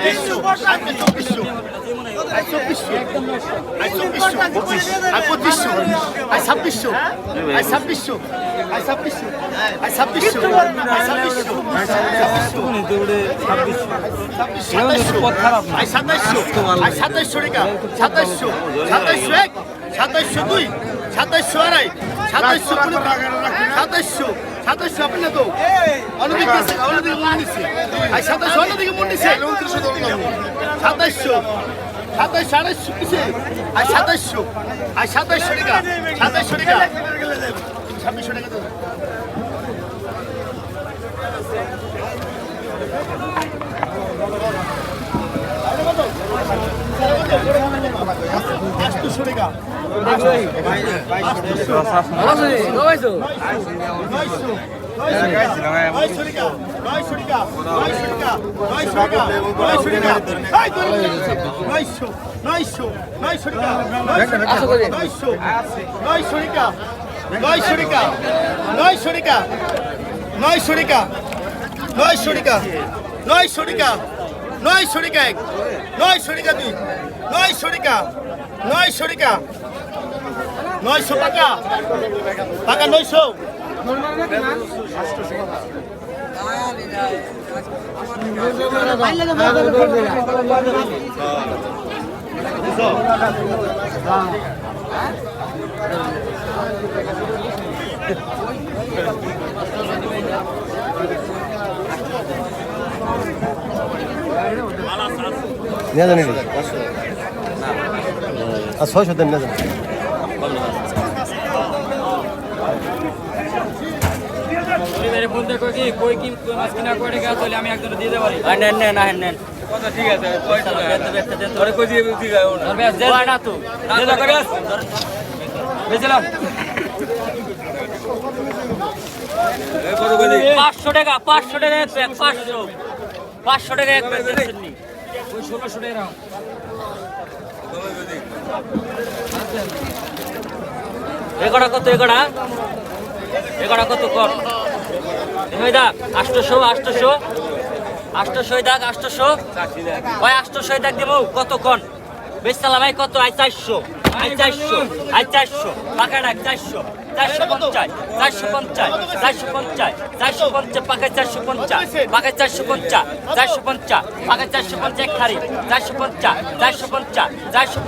ছাব্বিশশো আর ছাব্বিশশো আর ছাব্বিশশো আর ছাব্বিশশো আর ছাব্বিশশো আর সাতাইশশো আর সাতাইশশো টাকা সাতাইশশো সাতাইশশো এক। সাতাইশশো দুই। সাতাইশশো আড়াই। সাতাইশশো সাতাইশশো আপনি না তো? অন্যদিকে অন্যদিকে মন নিচ্ছে আর সাতাইশশো অন্যদিকে মন নিচ্ছে সাতাইশশো সাতাইশশো আড়াইশো কিসে আর সাতাশশো আর সাতাইশশো টাকা সাতাইশশো টাকা। ছাব্বিশশো টাকা তো আটশোশো টাকা নয়শো টাকা। নয়শো টাকা। নয়শো টাকা। নয়শো টাকা। নয়শো টাকা। এই ধরে এক। নয় নয়শো টাকা নয় নয়শো নয় টাকা নয়শো টাকা টাকা নয়শো। টাকা নয়শো টাকা নয়শো টাকা এক নয়শো টাকা দুই নয়শো টাকা নয়শো টাকা নয়শো টাকা টাকা নয়শো নিয়ে জানি আর ছয়শো দেন নিয়ে জানি ঠিক আছে পাঁচশো টাকা পাঁচশো টাকা পাঁচশো। পাঁচশো টাকা এক টাকা এগোড়া কত এগোড়া এগারো কত কর? দাগ আষ্টশো আষ্টশো আষ্টশো দাগ আষ্টশো ওই আষ্টশো দাগ দেবো। কত কন বেশ এই কত? আই চারশো। আই চারশো। আই চারশো। পাকা ডাক, চারশো। চারশো পঞ্চাশ চারশো পঞ্চাশ চারশো পঞ্চাশ চারশো পঞ্চাশ, পাকায় চারশো পঞ্চাশ, পাকায় চারশো পঞ্চাশ চারশো পঞ্চাশ, পাকায় চারশো পঞ্চাশ এক খারি চারশো পঞ্চাশ চারশো পঞ্চাশ, চারশো